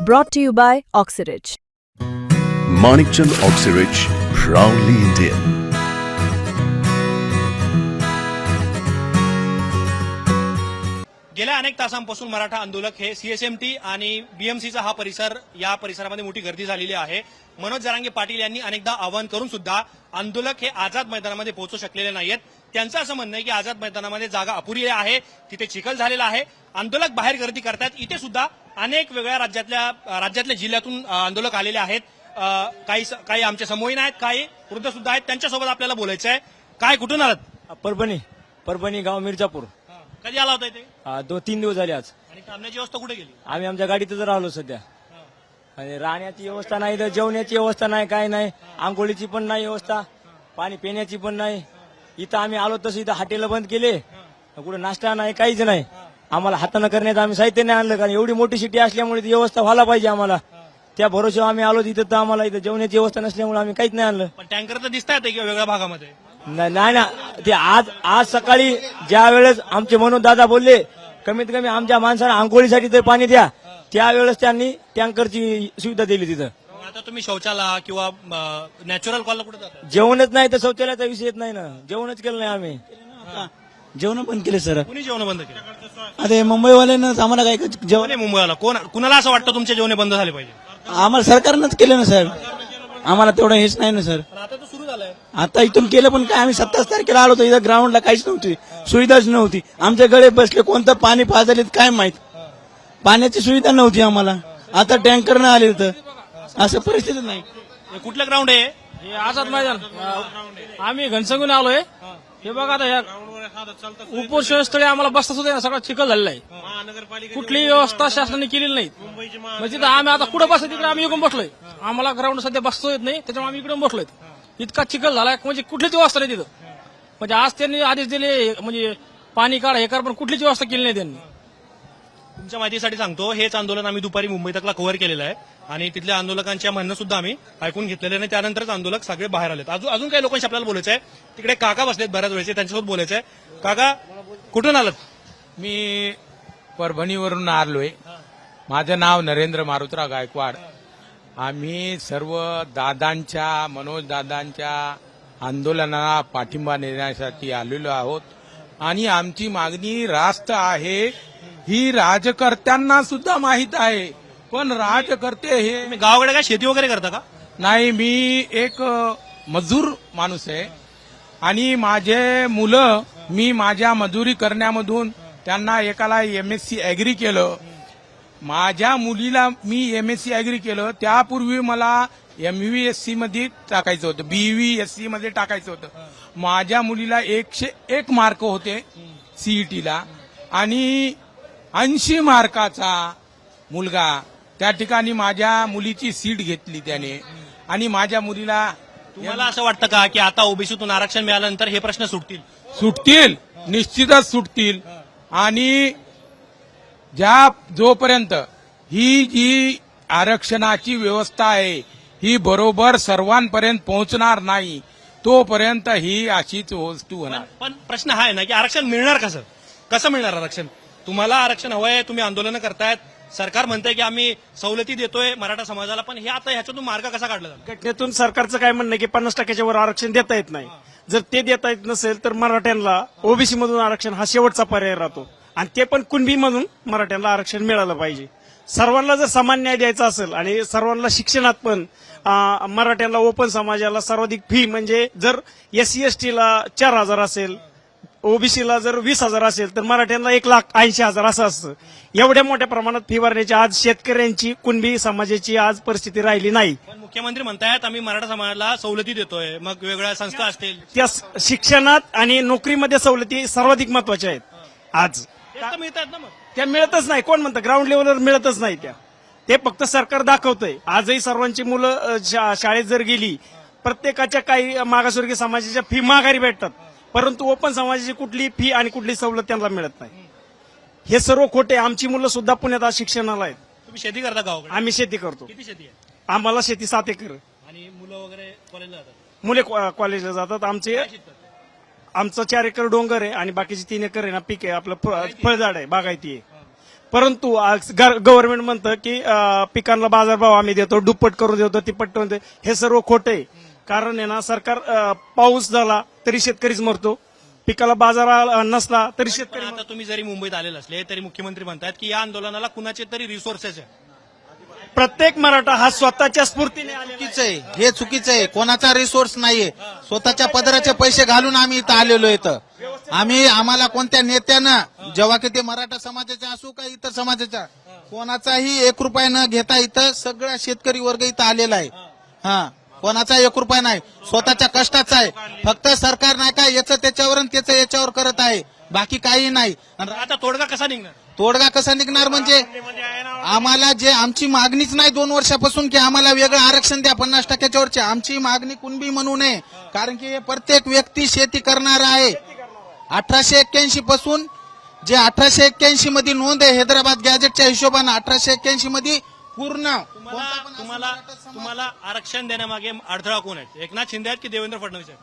Brought to you by Oxyridge. Manikchand Oxyrich, proudly Indian. गेल्या अनेक तासांपासून मराठा आंदोलक हे सीएसएमटी आणि बीएमसीचा हा परिसर या परिसरामध्ये मोठी गर्दी झालेली आहे मनोज जरांगे पाटील यांनी अनेकदा आवाहन करून सुद्धा आंदोलक हे आझाद मैदानामध्ये पोहोचू शकलेले नाहीत त्यांचं असं म्हणणं आहे की आझाद मैदानामध्ये जागा अपुरी आहे तिथे चिखल झालेला आहे आंदोलक बाहेर गर्दी करतात इथे सुद्धा अनेक वेगळ्या राज्यातल्या राज्यातल्या जिल्ह्यातून आंदोलक आलेले आहेत. काही काही आमचे समोहीन आहेत काही वृद्ध सुद्धा आहेत. त्यांच्यासोबत आपल्याला बोलायचं आहे काय कुठून आलात? परभणी. परभणी गाव मिर्जापूर. कधी आला होता इथे? हा, दोन तीन दिवस झाले आज. आणि थांबण्याची व्यवस्था कुठे गेली आम्ही आमच्या गाडीतच राहिलो सध्या. आणि राहण्याची व्यवस्था नाही तर जेवण्याची व्यवस्था नाही काय नाही. आंघोळीची पण नाही व्यवस्था. पाणी पिण्याची पण नाही. इथं आम्ही आलो तसं इथं हॉटेल बंद केले. कुठे नाश्ता नाही काहीच नाही. आम्हाला हातानं करण्याचं आम्ही साहित्य नाही आणलं कारण एवढी मोठी सिटी असल्यामुळे ती व्यवस्था व्हायला पाहिजे आम्हाला. त्या भरोश्यावर आम्ही आलो तिथं तर आम्हाला इथं जेवण्याची व्यवस्था नसल्यामुळे आम्ही काहीच नाही आणलं. पण टँकर तर दिसत आहेत किंवा वेगळ्या भागामध्ये. नाही नाही ना. ते आज आज सकाळी ज्या वेळेस आमचे मनोज दादा बोलले कमीत कमी आमच्या माणसाला आंघोळीसाठी तर पाणी द्या. त्यावेळेस त्यांनी टँकरची सुविधा दिली तिथं. आता तुम्ही शौचाला किंवा नॅचरल कॉलला कुठे जाता? जेवणच नाही तर शौचालयाचा विषय येत नाही ना. जेवणच केलं नाही आम्ही. जेवण पण केले सर. कुणी जेवण बंद केलं? आता मुंबईवाल्यानं आम्हाला काय जेवण कोणी मुंबईला कोण कुणाला असं वाटतं तुमचे जेवणे बंद झाले पाहिजे? आम्हाला सरकारनंच केलं ना साहेब. आम्हाला तेवढं हेच नाही ना सर. पण आता तर सुरू झालंय. आता इथून केलं पण काय? आम्ही सत्तावीस तारखेला आलो होतो. इथं ग्राउंडला काहीच नव्हती. सुविधाच नव्हती. आमच्या गळे बसले. कोणतं पाणी पाजलेत काय माहीत? पाण्याची सुविधा नव्हती आम्हाला. आता टँकर न आले तर असं परिस्थिती नाही. हे कुठलं ग्राउंड आहे? हे आझाद मैदान. आम्ही घनसंगून आलोय. हे बघा आता उपोषण स्थळी आम्हाला बसता सुद्धा सगळा चिखल झालेला आहे. कुठलीही व्यवस्था शासनाने केलेली नाही म्हणजे तिथं आम्ही आता कुठं बसतो तिकडे आम्ही इकडून बसलोय. आम्हाला ग्राउंड सध्या बसतो येत नाही त्याच्यामुळे आम्ही इकडून बसलोय. इतका चिखल झालाय म्हणजे कुठलीच व्यवस्था नाही तिथं. म्हणजे आज त्यांनी आदेश दिले म्हणजे पाणी काढा हे करा पण कुठलीच व्यवस्था केली नाही त्यांनी. तुमच्या माहितीसाठी सांगतो हेच आंदोलन आम्ही दुपारी मुंबई तकला कव्हर केलेलं आहे. आणि तिथल्या आंदोलकांच्या म्हणणं सुद्धा आम्ही ऐकून घेतलेलं आणि त्यानंतरच आंदोलक सगळे बाहेर आलेत. अजून अजून काही लोकांशी आपल्याला बोलायचं आहे तिकडे काका बसलेत बऱ्याच वेळेचे त्यांच्यासोबत बोलायचं आहे काका कुठून आलात? मी परभणीवरून आलोय. माझं नाव नरेंद्र मारुतराव गायकवाड. आम्ही सर्व दादांच्या मनोज दादांच्या आंदोलनाला पाठिंबा देण्यासाठी आलेलो आहोत. आणि आमची मागणी रास्त आहे. ही राजकर्त्यांना सुद्धा माहीत आहे. पण राजकर्ते हे गावाकडे काय शेती वगैरे करता का? नाही मी एक मजूर माणूस आहे. आणि माझे मुलं मी माझ्या मजुरी करण्यामधून त्यांना एकाला एम एस सी ऍग्री केलं. माझ्या मुलीला मी एम एस सी ऍग्री केलं. त्यापूर्वी मला एम व्ही एसमध्ये टाकायचं होतं. बी व्ही एसमध्ये टाकायचं होतं. माझ्या मुलीला एकशे एक मार्क होते सीईटीला आणि ऐंशी मार्काचा मुलगा त्या ठिकाणी माझ्या मुलीची सीट घेतली त्याने. आणि माझ्या मुलीला तुम्हाला असं वाटतं का की आता ओबीसीतून आरक्षण मिळाल्यानंतर हे प्रश्न सुटतील? सुटतील. निश्चितच सुटतील. आणि ज्या जोपर्यंत ही जी आरक्षणाची व्यवस्था आहे ही बरोबर सर्वांपर्यंत पोहोचणार नाही तोपर्यंत ही अशीच वस्तू होणार. पण प्रश्न हा आहे ना की आरक्षण मिळणार कसं? कसं मिळणार आरक्षण? तुम्हाला आरक्षण हवंय तुम्ही आंदोलनं करतायत सरकार म्हणतंय की आम्ही सवलती देतोय मराठा समाजाला पण हे आता ह्याच्यातून मार्ग कसा काढला जातो घटनेतून सरकारचं काय म्हणणं आहे की पन्नास टक्क्याच्या वर आरक्षण देता येत नाही. जर ते देता येत नसेल तर मराठ्यांना ओबीसी मधून आरक्षण हा शेवटचा पर्याय राहतो. आणि ते पण कुणबी मधून मराठ्यांना आरक्षण मिळालं पाहिजे. सर्वांना जर समान न्याय द्यायचा असेल आणि सर्वांना शिक्षणात पण मराठ्यांना ओपन समाजाला सर्वाधिक फी म्हणजे जर एससी एस टीला चार हजार असेल ओबीसीला जर वीस हजार असेल तर मराठ्यांना एक लाख ऐंशी हजार असं असतं. एवढ्या मोठ्या प्रमाणात फी भरण्याची आज शेतकऱ्यांची कुणबी समाजाची आज परिस्थिती राहिली नाही. मुख्यमंत्री म्हणतायत आम्ही मराठा समाजाला सवलती देतोय. मग वेगवेगळ्या संस्था असतील. त्या शिक्षणात आणि नोकरीमध्ये सवलती सर्वाधिक महत्त्वाच्या आहेत. आज. मिळतात ना मग. त्या मिळतच नाही. कोण म्हणतं? ग्राउंड लेवलवर मिळतच नाही त्या. ते फक्त सरकार दाखवतंय. आजही सर्वांची मुलं शाळेत जर गेली प्रत्येकाच्या काही मागासवर्गीय समाजाच्या फी माघारी भेटतात. परंतु ओपन समाजाची कुठली फी आणि कुठली सवलत त्यांना मिळत नाही. हे सर्व खोटे आमची मुलं सुद्धा पुण्यात आज शिक्षणाला आहेत. तुम्ही शेती करता गावाकडे आम्ही शेती करतो. किती शेती आहे? आम्हाला शेती सात एकर. आणि मुलं वगैरे कॉलेजला जातात? मुले कॉ- कॉलेजला जातात. आमचे आमचं चार एकर डोंगर आहे आणि बाकीचे तीन एकर आहे ना पीक आहे. आपलं फ- फळझाड आहे बागायती आहे. परंतु गव्हर्नमेंट म्हणतं की अं, पिकांना बाजारभाव आम्ही देतो दुप्पट करून देतो तिप्पट करून देतो. हे सर्व खोटे कारण आहे ना सरकार अं, पाऊस झाला तरी शेतकरीच मरतो. पिकाला बाजार नसला तरी शेतकरी आता तुम्ही जरी मुंबईत आलेले असले तरी मुख्यमंत्री म्हणतात की या आंदोलनाला कुणाचे तरी रिसोर्सेस आहे. प्रत्येक मराठा हा स्वतःच्या स्फूर्तीने आलेला आहे. चुकीचं आहे. हे चुकीचं आहे. कोणाचा रिसोर्स नाहीये. स्वतःच्या पदराचे पैसे घालून आम्ही इथं आलेलो इथं. आम्ही आम्हाला कोणत्या नेत्यानं जेव्हा की ते मराठा समाजाचे असू का इतर समाजाच्या कोणाचाही एक रुपया न घेता इथं सगळा शेतकरी वर्ग इथं आलेला आहे. हा. कोणाचा एक रुपया नाही. स्वतःच्या कष्टाचा आहे. फक्त सरकार नाही का याचं त्याच्यावर आणि त्याचं याच्यावर करत आहे. बाकी काही नाही. आणि आता तोडगा कसा निघणार? तोडगा कसा निघणार म्हणजे आम्हाला जे आमची मागणीच नाही दोन वर्षापासून की आम्हाला वेगळं आरक्षण द्या पन्नास टक्क्याच्या वरचे आमची मागणी कुणबी म्हणू नये. कारण की प्रत्येक व्यक्ती शेती करणार आहे. अठराशे एक्क्याऐंशी पासून जे अठराशे एक्क्याऐंशी मध्ये नोंद आहे हैदराबाद गॅजेटच्या हिशोबानं अठराशे एक्क्याऐंशी मध्ये पूर्ण. तुम्हाला तुम्हाला तुम्हाला आरक्षण देण्यामागे अडथळा कोण आहे? एकनाथ शिंदे आहेत की देवेंद्र फडणवीस आहेत?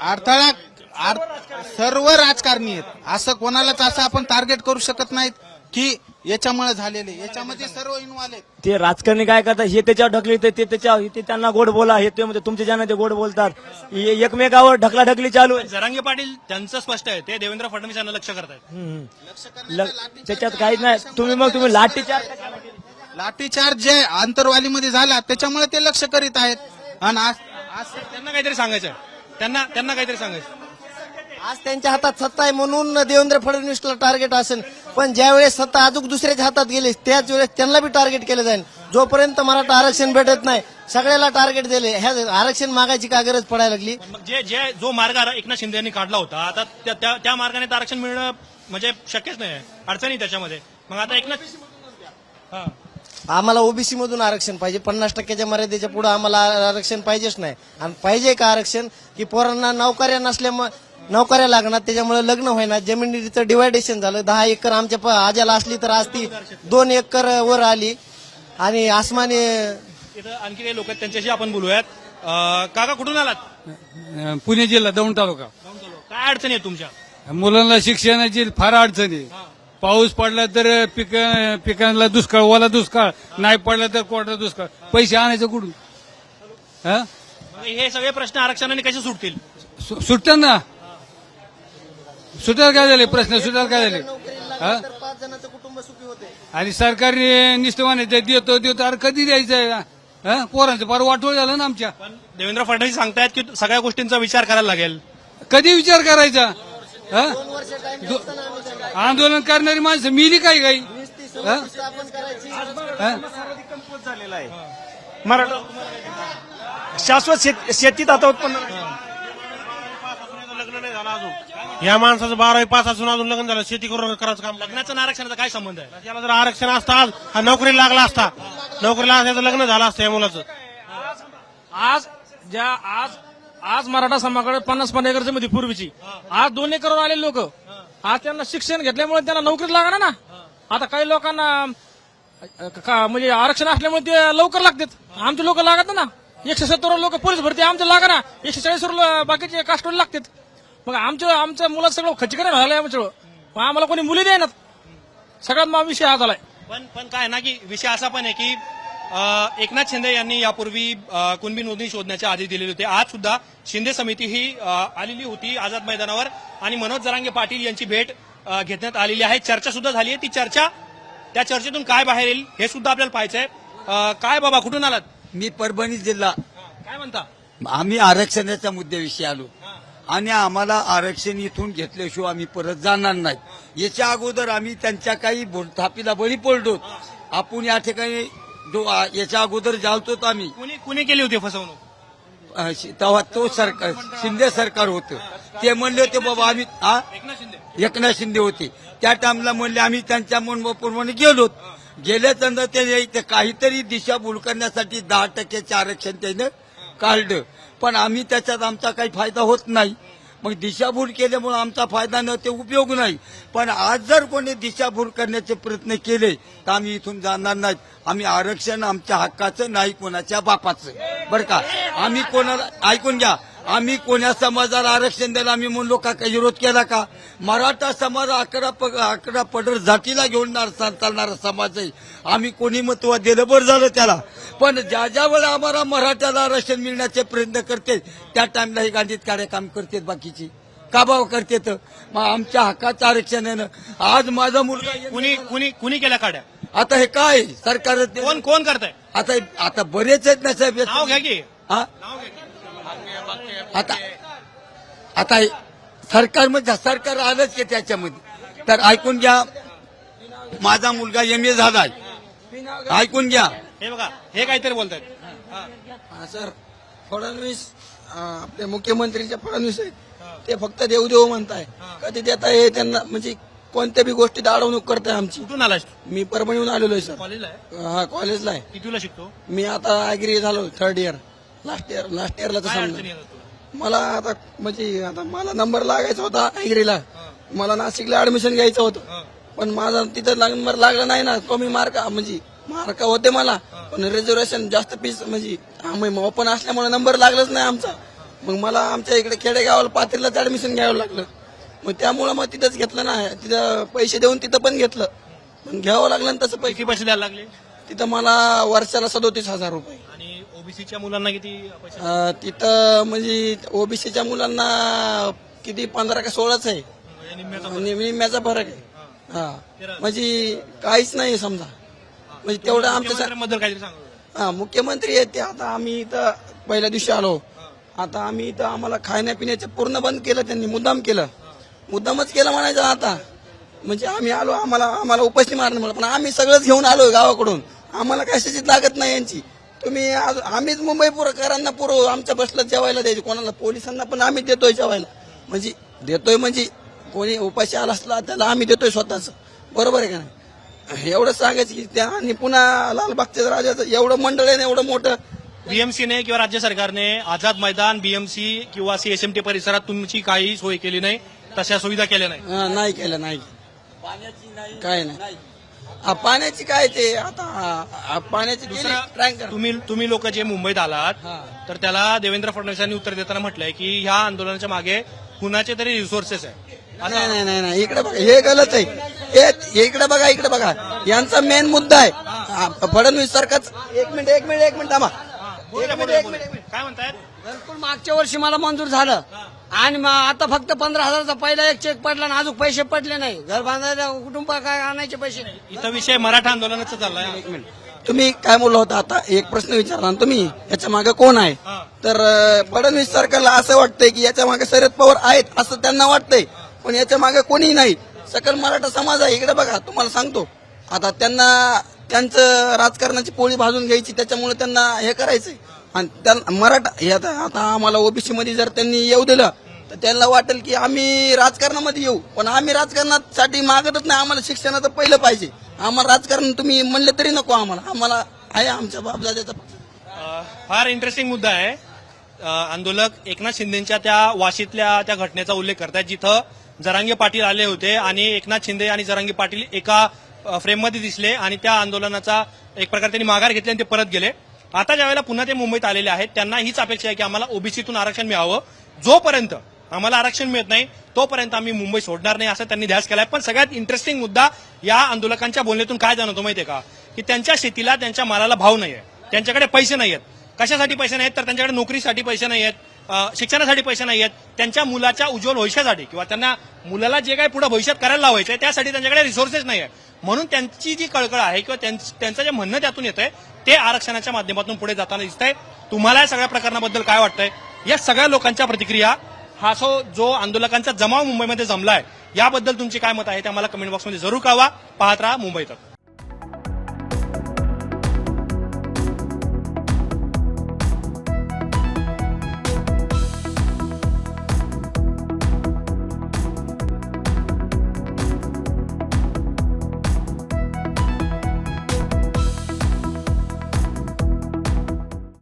अडथळा आर- सर्व राजकारणी आहेत. असं कोणालाच असं आपण टार्गेट करू शकत नाहीत की याच्यामुळे झालेले. याच्यामध्ये सर्व इन्व्हॉल्व आहेत. ते राजकारणी काय करतात? हे त्याच्यावर ढकली ते ते त्याच्यावर ते त्यांना गोड बोला. हे ते म्हणजे तुमच्या ज्यानं ते गोड बोलतात. हे एकमेकावर ढकला ढकली चालू आहे. जरांगे पाटील त्यांचं स्पष्ट आहे. ते देवेंद्र फडणवीस यांना लक्ष करतायत. हम्म. ल- त्याच्यात काहीच नाही. तुम्ही मग तुम्ही लाठीचार लाठीचार्ज जे आंतरवालीमध्ये झाला त्याच्यामुळे ते लक्ष करीत आहेत. आणि आज- आज त्यांना काहीतरी सांगायचं आहे त्यांना त्यांना काहीतरी सांगायचं आज त्यांच्या हातात सत्ता आहे म्हणून देवेंद्र फडणवीसला टार्गेट असेल. पण ज्यावेळेस सत्ता अजून दुसऱ्याच्या हातात गेली त्याच वेळेस त्यांना बी टार्गेट केलं जाईल. जोपर्यंत मराठा आरक्षण भेटत नाही सगळ्याला टार्गेट दिले. ह्या आरक्षण मागायची का गरज पडायला लागली? मग जे जे जो मार्ग आर- एकनाथ शिंदे यांनी काढला होता आता त्या- त्या त्या मार्गाने तर आरक्षण मिळणं म्हणजे शक्यच नाही. आहे. अडचणी त्याच्यामध्ये. मग आता एकनाथ हा. आम्हाला ओबीसी मधून आरक्षण पाहिजे. पन्नास टक्क्याच्या मर्यादेच्या पुढे आम्हाला आरक्षण पाहिजेच नाही. आणि पाहिजे का आरक्षण? की पोरांना नोकऱ्या नसल्यामुळे नोकऱ्या लागणार त्याच्यामुळे लग्न होईना जमिनीचं डिवायडेशन झालं. दहा एकर आमच्या प- आज्याला असली तर आज ती दोन एकर वर आली. आणि आसमानी इथं आणखी काही लोक आहेत त्यांच्याशी आपण बोलूयात. काका कुठून आलात? पुणे जिल्हा दौंड तालुका. काय अडचणी आहेत तुमच्या? मुलांना शिक्षणाची फार अडचण आहे. पाऊस पडला तर पिक पिकांना दुष्काळ ओला दुष्काळ नाही पडला तर कोरडा दुष्काळ. पैसे आणायचं कुठून? हा? हे सगळे प्रश्न आरक्षणाने कसे सुटतील? सु- सुटतात ना. सुटायला काय झाले प्रश्न? सुटायला काय झाले? हा? पाच जणांचं कुटुंब सुखी होते आणि सरकारने निष्ठवाने ते देतो देतो. अरे कधी द्यायचं हा? पोरांचं फार वाटोळ झालं ना आमच्या. पण देवेंद्र फडणवीस सांगतायत की सगळ्या गोष्टींचा विचार करायला लागेल. कधी विचार करायचा? हा? दो- आंदोलन करणारी माणसं मिली काय काही? झालेला आहे. मराठा शाश्वत शेत- शेतीत आता उत्पन्न नाही. लग्न नाही झालं अजून या माणसाचं बारावी पास असून अजून लग्न झालं. शेती करून करायचं काम. लग्नाचं आणि आरक्षणाचा काय संबंध आहे? त्याला जर आरक्षण असतं आज हा नोकरीला लागला असता. नोकरीला असल्याचं लग्न झालं असतं या मुलाचं. आज ज्या आज आज मराठा समाजाकडे पन्नास पन्नास एकर जमीन होती पूर्वीची. आज दोन एकरवर आलेले लोक. आज त्यांना शिक्षण घेतल्यामुळे त्यांना नोकरी लागणार ना. आता काही लोकांना का- म्हणजे आरक्षण असल्यामुळे ते लवकर लागतात. आमचे लोक लागत ना. एकशे सत्तर लोक पोलीस भरती आमचे लागा ना. एकशे चाळीस बाकीचे कास्टवर लागतात. मग आमच्या आमच्या मुलाचं सगळं खच्चीकरण झालंय आमच्या मग आम्हाला कोणी मुली द्यायनात सगळ्यात मग विषय हा झालाय पण पण काय ना की विषय असा पण आहे की एकनाथ शिंदे यांनी यापूर्वी कुणबी नोंदणी शोधण्याचे आदेश दिलेले होते. आज सुद्धा शिंदे समिती ही आलेली होती आझाद मैदानावर आणि मनोज जरांगे पाटील यांची भेट घेण्यात आलेली आहे. चर्चा सुद्धा झाली आहे. ती चर्चा त्या चर्चेतून काय बाहेर येईल हे सुद्धा आपल्याला पाहायचं आहे काय बाबा कुठून आलात? मी परभणी जिल्हा. काय म्हणता? आम्ही आरक्षणाच्या मुद्द्याविषयी आलो. आणि आम्हाला आरक्षण इथून घेतल्याशिवाय आम्ही परत जाणार नाही याच्या अगोदर आम्ही त्यांच्या काही थापीला बळी पडलो. आपण या ठिकाणी आ- याच्या अगोदर जालतो आम्ही. कुणी कुणी केली होती फसवणूक? अ, शि- तेव्हा तो सरकार शिंदे सरकार होतं. ते म्हणले होते बाबा आम्ही हा एकनाथ शिंदे. एकनाथ शिंदे होते. त्या टाइमला म्हणले आम्ही त्यांच्या मनप्रमाणे गेलो. गेल्यानंतर त्याने ते काहीतरी दिशाभूल करण्यासाठी दहा टक्क्याचे आरक्षण त्यानं काढलं. पण आम्ही त्याच्यात आमचा काही फायदा होत नाही. मग दिशाभूल केल्यामुळे आमचा फायदा न ते उपयोग नाही. पण आज जर कोणी दिशाभूल करण्याचे प्रयत्न केले तर आम्ही इथून जाणार नाहीत. आम्ही आरक्षण आमच्या हक्काचं नाही कोणाच्या बापाचं. बरं का? आम्ही कोणाला ऐकून घ्या. आम्ही कोण्या समाजाला आरक्षण द्यायला आम्ही म्हणलो का विरोध केला का? मराठा समाज अकरा प- अकरा पडर जातीला घेऊन चालणारा समाज आहे. आम्ही कोणी महत्त्व दिलं बरं झालं त्याला? पण ज्या ज्या वेळेला आम्हाला मराठ्याला आरक्षण मिळण्याचे प्रयत्न करते त्या टाइमला ही गांधीत कार्यक्रम करतात बाकीची. का भाव करतेत? मग आमच्या हक्काचं आरक्षण आहे ना. आज माझा मुलगा कुणी कुणी कुणी केल्या काड्या? आता हे काय? सरकार कोण कोण करताय? आता आता बरेच आहेत ना साहेब नाव घ्या की. हा? आता आता हे सरकार म्हणजे सरकार आलंच की त्याच्यामध्ये. तर ऐकून घ्या माझा मुलगा एम ए झालाय. ऐकून घ्या. हे बघा हे काहीतरी बोलतायत. हा, सर फडणवीस आपले मुख्यमंत्रीचे फडणवीस आहेत. ते फक्त देवदेव म्हणताय. कधी देत आहे त्यांना म्हणजे कोणत्या बी गोष्टीत अडवणूक करताय आमची? कुठून आलास मी परभणीहून आलेलो आहे सर. कॉलेजला आहे? हा कॉलेजला आहे. कितीला शिकतो? मी आता ऍग्री झालो third year last year last इयरला तर? मला आता म्हणजे आता मला नंबर लागायचा होता ऍग्रीला मला नाशिकला ऍडमिशन घ्यायचं होतं. पण माझा तिथं नंबर लागला नाही ना कमी मार्क म्हणजे मार्क होते मला पण रिझर्वेशन जास्त फीस म्हणजे ओपन असल्यामुळे नंबर लागलाच नाही आमचा. मग मला आमच्या इकडे खेडेगावाला पात्रीलाच ऍडमिशन घ्यावं लागलं. मग त्यामुळं मग तिथंच घेतलं ना तिथं पैसे देऊन तिथं पण घेतलं. पण घ्यावं लागलं ना तसं पैसे. किती पैसे द्यायला लागले? तिथं मला वर्षाला सदोतीस हजार रुपये. आणि ओबीसीच्या मुलांना किती पैसे? अं, तिथं म्हणजे ओबीसीच्या मुलांना किती पंधरा का सोळाच आहे. म्हणजे आणि निम्म्याचा फरक आहे. हा. म्हणजे काहीच नाही समजा. म्हणजे तेवढं आमचं सा- मुख्यमंत्र्यांबद्दल काहीतरी सांगा हा मुख्यमंत्री आहेत ते. आता आम्ही इथं पहिल्या दिवशी आलो. आता आम्ही इथं आम्हाला खाण्यापिण्याचं पूर्ण बंद केलं त्यांनी मुद्दाम केलं. मुद्दामच केलं म्हणायचं आता. म्हणजे आम्ही आलो आम्हाला आम्हाला उपाशी मारणं म्हणलं पण आम्ही सगळंच घेऊन आलो गावाकडून. आम्हाला कशाचीच लागत नाही यांची. तुम्ही आज- आम्हीच मुंबई पुरकरांना पुरव. आमच्या बसला जेवायला द्यायचे. कोणाला पोलिसांना पण आम्ही देतोय जेवायला. म्हणजे देतोय म्हणजे कोणी उपाशी आला असला त्याला आम्ही देतोय स्वतःच. बरोबर आहे का नाही? एवढं सांगायचं की त्या आणि पुन्हा लालबागच्या राजाचं एवढं मंडळ आहे ना एवढं मोठं. बीएमसीने किंवा राज्य सरकारने आझाद मैदान बीएमसी किंवा सीएसएमटी परिसरात तुमची काही सोय केली नाही तशा सुविधा केल्या नाही. नाही केलं नाही काय नाही. पाण्याची काय ते आता पाण्याची तुम्ही तुम्ही लोक जे मुंबईत आलात तर त्याला देवेंद्र फडणवीसांनी उत्तर देताना म्हटलंय की ह्या आंदोलनाच्या मागे कुणाचे तरी रिसोर्सेस आहे. नाही नाही नाही नाही इकडे बघा हे गलत आहे. हे इकडे बघा इकडे बघा. यांचा मेन मुद्दा आहे. फडणवीस सरकार एक मिनिट एक मिनिट एक मिनिट थांबा. एक मिनिट एक मिनिट एक मिनिट. काय म्हणतायत घरकुल मागच्या वर्षी मला मंजूर झालं. आणि आता फक्त पंधरा हजाराचा पहिला एक चेक पडला आणि अजून पैसे पडले नाही. घर बांधायला कुटुंब काय आणायचे पैसे? इथं विषय मराठा आंदोलनाचा चाललाय तुम्ही काय बोलला होता आता? एक प्रश्न विचारला ना तुम्ही. याच्या मागे कोण आहे? तर फडणवीस सरकारला असं वाटतंय की याच्या मागे शरद पवार आहेत असं त्यांना वाटतंय. पण याच्या मागे कोणीही नाही. सकल मराठा समाज आहे. इकडे बघा तुम्हाला सांगतो. आता त्यांना त्यांचं राजकारणाची पोळी भाजून घ्यायची त्याच्यामुळे त्यांना हे करायचंय. आणि त्यांना मराठा हे आता आता आम्हाला ओबीसी मध्ये जर त्यांनी येऊ दिलं तर त्यांना वाटेल की आम्ही राजकारणामध्ये येऊ. पण आम्ही राजकारणासाठी मागतच नाही. आम्हाला शिक्षणाचं पहिलं पाहिजे. आम्हाला राजकारण तुम्ही म्हणलं तरी नको आम्हाला. आम्हाला आहे आमच्या बापदाद्याचा. फार इंटरेस्टिंग मुद्दा आहे. आंदोलक एकनाथ शिंदेच्या त्या वाशीतल्या त्या घटनेचा उल्लेख करतात जिथं जरांगे पाटील आले होते आणि एकनाथ शिंदे आणि जरांगे पाटील एका फ्रेममध्ये दिसले आणि त्या आंदोलनाचा एक प्रकारे त्यांनी माघार घेतली आणि ते परत गेले. आता ज्या वेळेला पुन्हा ते मुंबईत आलेले आहेत त्यांना हीच अपेक्षा आहे की आम्हाला ओबीसीतून आरक्षण मिळावं. जोपर्यंत आम्हाला आरक्षण मिळत नाही तोपर्यंत आम्ही मुंबई सोडणार नाही असं त्यांनी ध्यास केलाय. पण सगळ्यात इंटरेस्टिंग मुद्दा या आंदोलकांच्या बोलण्यातून काय जाणवतो माहितीये का? की त्यांच्या शेतीला त्यांच्या मालाला भाव नाहीये. त्यांच्याकडे पैसे नाही आहेत कशासाठी पैसे नाहीत तर त्यांच्याकडे नोकरीसाठी पैसे नाही आहेत शिक्षणासाठी पैसे नाही आहेत त्यांच्या मुलाच्या उज्ज्वल भविष्यासाठी किंवा त्यांना मुलाला जे काही पुढे भविष्यात करायला लावायचं आहे त्यासाठी त्यांच्याकडे रिसोर्सेस नाही आहे म्हणून त्यांची जी कळकळ आहे किंवा त्यांचं जे म्हणणं त्यातून येतंय ते आरक्षणाच्या माध्यमातून पुढे जाताना दिसतंय. तुम्हाला या सगळ्या प्रकरणाबद्दल काय वाटतंय? या सगळ्या लोकांच्या प्रतिक्रिया हा सो जो आंदोलकांचा जमाव मुंबईमध्ये जमला आहे याबद्दल तुमची काय मत आहे ते आम्हाला कमेंट बॉक्समध्ये जरूर कळवा. पाहत राहा मुंबईत